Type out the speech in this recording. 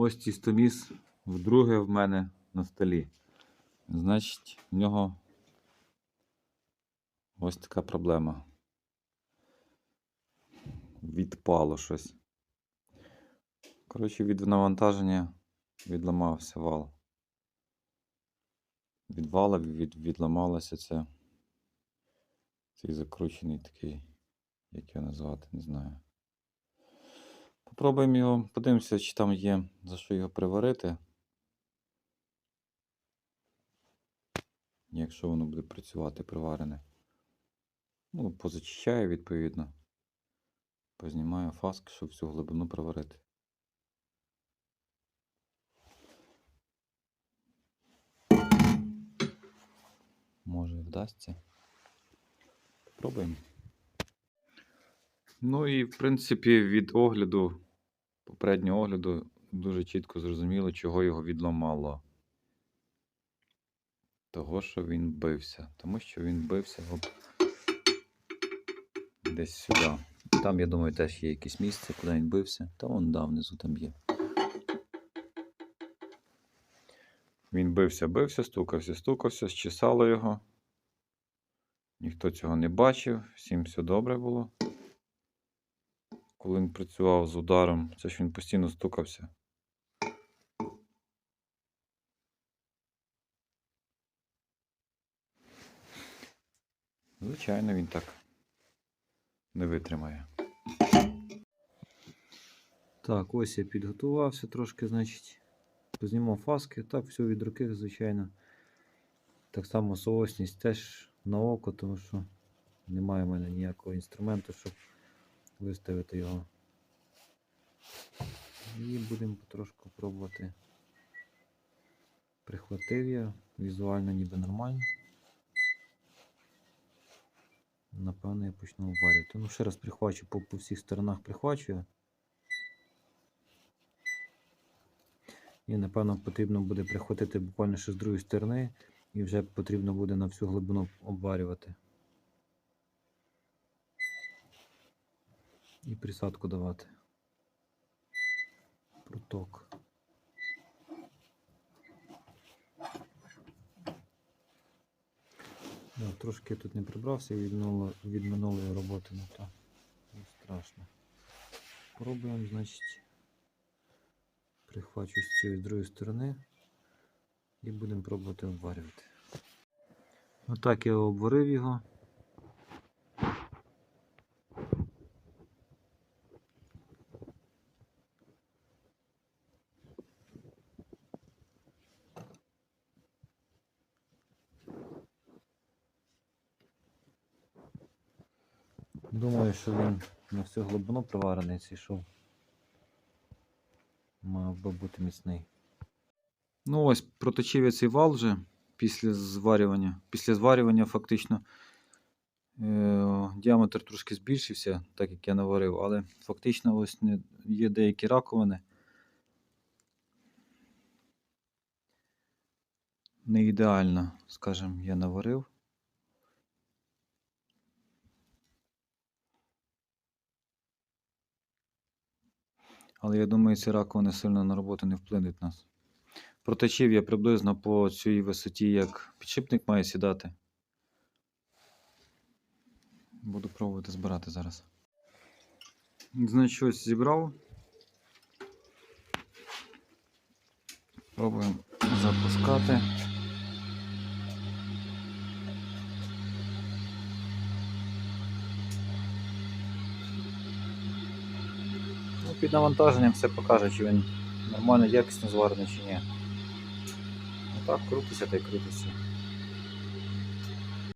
Ось тістоміс вдруге в мене на столі. Значить, в нього ось така проблема. Відпало щось. Коротше, від навантаження відламався вал. Від вала від, відламалося це. Цей закручений такий, як його назвати, не знаю. Попробуємо його, подивимося, чи там є за що його приварити. Якщо воно буде працювати приварене. Ну, позачищаю, відповідно. Познімаю фаски, щоб всю глибину приварити. Може і вдасться. Попробуємо. Ну і в принципі від огляду, попереднього огляду, дуже чітко зрозуміло, чого його відламало. Того, що він бився. Тому що він бився об... десь сюди. Там, я думаю, теж є якесь місце, куди він бився. Та вон да, внизу там є. Він бився, бився, стукався, стукався, щесало його. Ніхто цього не бачив, всім все добре було. Коли він працював з ударом, це ж він постійно стукався. Звичайно, він так не витримає. Так, ось я підготувався трошки, значить, познімав фаски. Так, все від руки, звичайно. Так само соосність теж на око, тому що немає в мене ніякого інструменту, щоб виставити його. І будемо потрошку пробувати. Прихватив я, візуально ніби нормально. Напевно, я почну обварювати. Ну, ще раз прихвачу по, по всіх сторонах прихвачую. І напевно потрібно буде прихватити буквально ще з другої сторони, і вже потрібно буде на всю глибину обварювати. І присадку давати. Проток. Да, трошки тут не прибрався від, минуло, від минулої роботи, ну то не страшно. Пробуємо, значить, прихвачу з цієї з другої сторони і будемо пробувати обварювати. Отак я обварив його. Думаю, що він на всю глибину приварений цей шов. Мав би бути міцний. Ну ось, проточив я цей вал вже після зварювання. Після зварювання фактично е- діаметр трошки збільшився, так як я наварив, але фактично ось не, є деякі раковини. Не ідеально, скажімо, я наварив. Але я думаю, ці раковини сильно на роботу не вплинуть нас. Проточив я приблизно по цій висоті, як підшипник має сідати. Буду пробувати збирати зараз. Значить, ось зібрав. Пробуємо запускати. Під навантаженням все покаже, чи він нормально, якісно зварений чи ні. Отак крутиться та й крутиться.